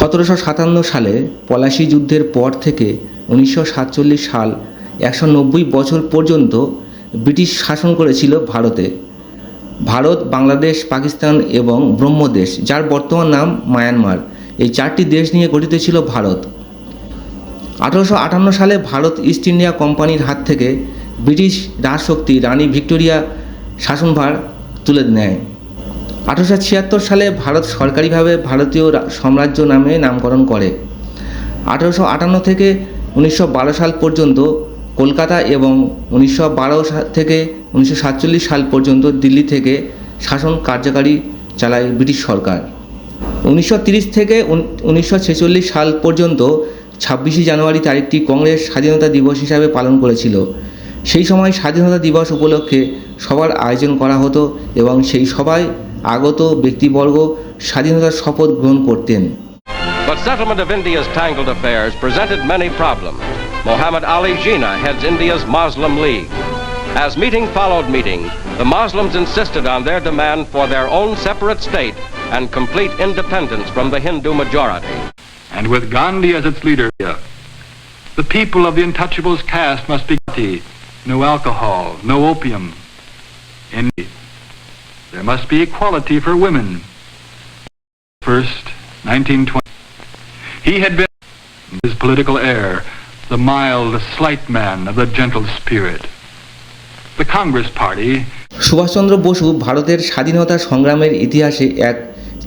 সতেরোশো সাতান্ন সালে পলাশী যুদ্ধের পর থেকে উনিশশো সাতচল্লিশ সাল একশো নব্বই বছর পর্যন্ত ব্রিটিশ শাসন করেছিল ভারতে। ভারত, বাংলাদেশ, পাকিস্তান এবং ব্রহ্মদেশ, যার বর্তমান নাম মায়ানমার। এই চারটি দেশ নিয়ে গঠিত ছিল ভারত। আঠারোশো আটান্ন সালে ভারত ইস্ট ইন্ডিয়া কোম্পানির হাত থেকে ব্রিটিশ রাজশক্তি রানী ভিক্টোরিয়া শাসনভার তুলে নেয়। আঠারোশো ছিয়াত্তর সালে ভারত সরকারিভাবে ভারতীয় সাম্রাজ্য নামে নামকরণ করে। আঠারোশো আটান্ন থেকে উনিশশো বারো সাল পর্যন্ত কলকাতা এবং উনিশশো বারো থেকে উনিশশো সাতচল্লিশ সাল পর্যন্ত দিল্লি থেকে শাসন কার্যকারী চালায় ব্রিটিশ সরকার। উনিশশো থেকে উনিশশো ছেচল্লিশ সাল পর্যন্ত ছাব্বিশে জানুয়ারি তারিখটি কংগ্রেস স্বাধীনতা দিবস হিসাবে পালন করেছিল। সেই সময় স্বাধীনতা দিবস উপলক্ষে সবার আয়োজন করা হতো এবং সেই সভায় আগত ব্যক্তিবর্গ স্বাধীনতার শপথ গ্রহণ করতেন But settlement of India's tangled affairs presented many problems. Muhammad Ali Jinnah heads India's Muslim League. As meeting followed meeting, the Muslims insisted on their demand for their own separate state and complete independence from the Hindu majority. and with Gandhi as its leader. The people of the Untouchables caste must be no alcohol, no opium. In There must be equality for women. First, 1920. He had been his political heir, the mild, slight man of the gentle spirit. The Congress Party Subhash Chandra Basu ভারতের স্বাধীনতা সংগ্রামের ইতিহাসে এক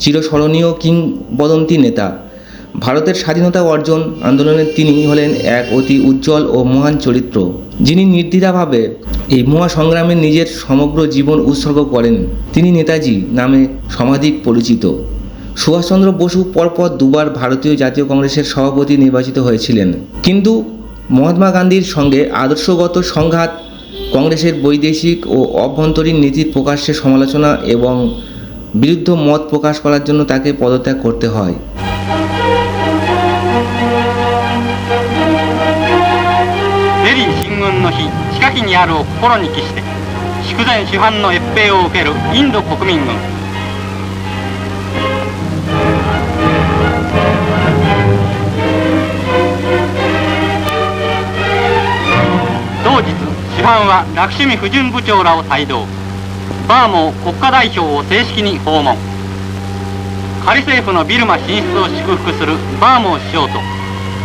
চিরস্মরণীয় কিংবদন্তি নেতা ভারতের স্বাধীনতা অর্জন আন্দোলনের তিনি হলেন এক অতি উজ্জ্বল ও মহান চরিত্র যিনি নির্দ্বিধাভাবে এই মহা সংগ্রামে নিজের সমগ্র জীবন উৎসর্গ করেন, তিনি নেতাজি নামে সমাধিক পরিচিত। সুভাষচন্দ্র বসু পরপর দুবার ভারতীয় জাতীয় কংগ্রেসের সভাপতি নির্বাচিত হয়েছিলেন। কিন্তু মহাত্মা গান্ধীর সঙ্গে আদর্শগত সংঘাত, কংগ্রেসের বৈদেশিক ও অভ্যন্তরীণ নীতির প্রকাশ্যে সমালোচনা এবং বিরুদ্ধ মত প্রকাশ করার জন্য তাকে পদত্যাগ করতে হয়। 進軍の日近きにあるを心に帰して祝前主犯の越兵を受けるインド国民軍。同日主犯はラクシュミ婦人部長らを帯同。バーモー国家代表を正式に訪問。仮政府のビルマ進出を祝福するバーモー首相と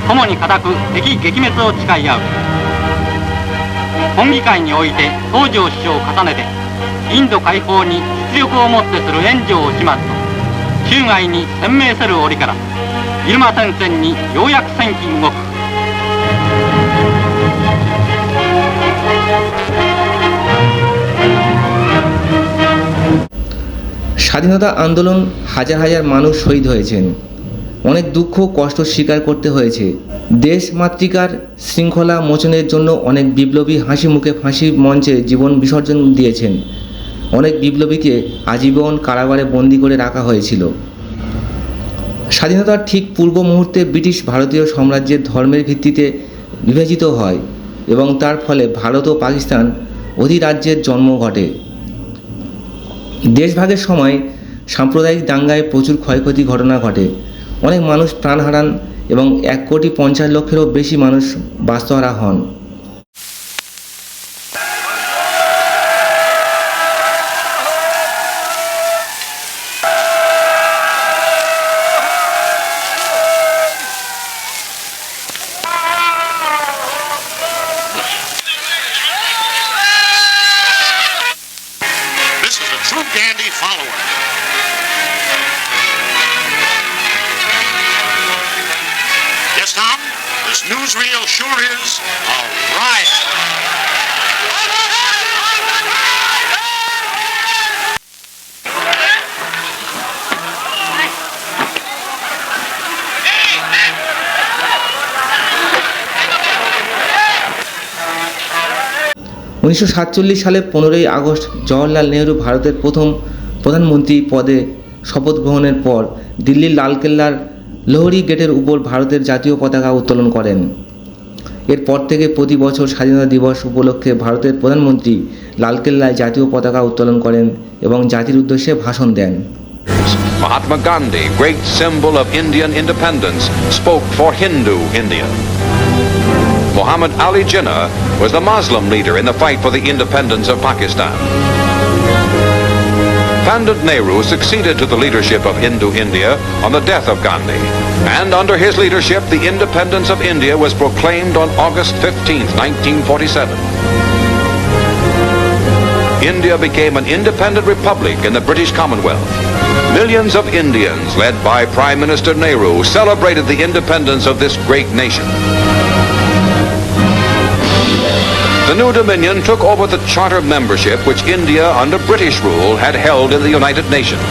共に固く敵撃滅を誓い合う。本議会において東条首相を重ねてインド解放に実力をもってする援助をしますと中外に鮮明せる折からビルマ戦線にようやく戦機動く স্বাধীনতা আন্দোলন হাজার হাজার মানুষ শহীদ হয়েছেন অনেক দুঃখ কষ্ট স্বীকার করতে হয়েছে দেশ মাতৃকার শৃঙ্খলা মোচনের জন্য অনেক বিপ্লবী হাসি মুখে ফাঁসি মঞ্চে জীবন বিসর্জন দিয়েছেন। অনেক বিপ্লবীকে আজীবন কারাগারে বন্দি করে রাখা হয়েছিল। স্বাধীনতার ঠিক পূর্ব মুহূর্তে ব্রিটিশ ভারতীয় সাম্রাজ্যের ধর্মের ভিত্তিতে বিভাজিত হয় এবং তার ফলে ভারত ও পাকিস্তান অধিরাজ্যের জন্ম ঘটে। দেশভাগের সময় সাম্প্রদায়িক দাঙ্গায় প্রচুর ক্ষয়ক্ষতি ঘটনা ঘটে। অনেক মানুষ প্রাণ হারান এবং এক কোটি পঞ্চাশ লক্ষেরও বেশি মানুষ বাস্তুহারা হন Gandhi follower. Newsreel sure is a riot. উনিশশো সাতচল্লিশ সালে পনেরোই আগস্ট জওহরলাল নেহরু ভারতের প্রথম প্রধানমন্ত্রী পদে শপথ গ্রহণের পর দিল্লির লালকেল্লার লোহরি গেটের উপর ভারতের জাতীয় পতাকা উত্তোলন করেন। এরপর থেকে প্রতি বছর স্বাধীনতা দিবস উপলক্ষে ভারতের প্রধানমন্ত্রী লালকেল্লায় জাতীয় পতাকা উত্তোলন করেন এবং জাতির উদ্দেশ্যে ভাষণ দেন। Mahatma Gandhi great symbol of Indian independence spoke for Hindu Indian Mohammad Ali Jinnah was the Muslim leader in the fight for the independence of Pakistan Pandit Nehru succeeded to the leadership of Hindu India on the death of Gandhi, and under his leadership the independence of India was proclaimed on August 15, 1947. India became an independent republic in the British Commonwealth. Millions of Indians, led by Prime Minister Nehru, celebrated the independence of this great nation. The new Dominion took over the charter membership which India, under British rule, had held in the United Nations.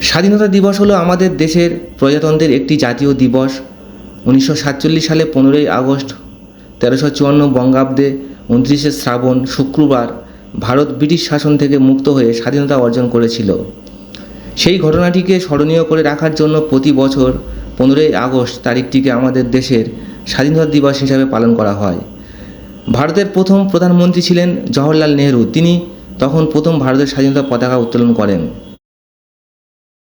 স্বাধীনতা দিবস হলো আমাদের দেশের প্রজাতন্ত্রের একটি জাতীয় দিবস উনিশশো সাতচল্লিশ সালে পনেরোই আগস্ট তেরোশো চুয়ান্ন বঙ্গাব্দে উনত্রিশে শ্রাবণ শুক্রবার ভারত ব্রিটিশ শাসন থেকে মুক্ত হয়ে স্বাধীনতা অর্জন করেছিল সেই ঘটনাটিকে স্মরণীয় করে রাখার জন্য প্রতি বছর পনেরোই আগস্ট তারিখটিকে আমাদের দেশের স্বাধীনতা দিবস হিসাবে পালন করা হয়। ভারতের প্রথম প্রধানমন্ত্রী ছিলেন জওহরলাল নেহরু। তিনি তখন প্রথম ভারতের স্বাধীনতা পতাকা উত্তোলন করেন।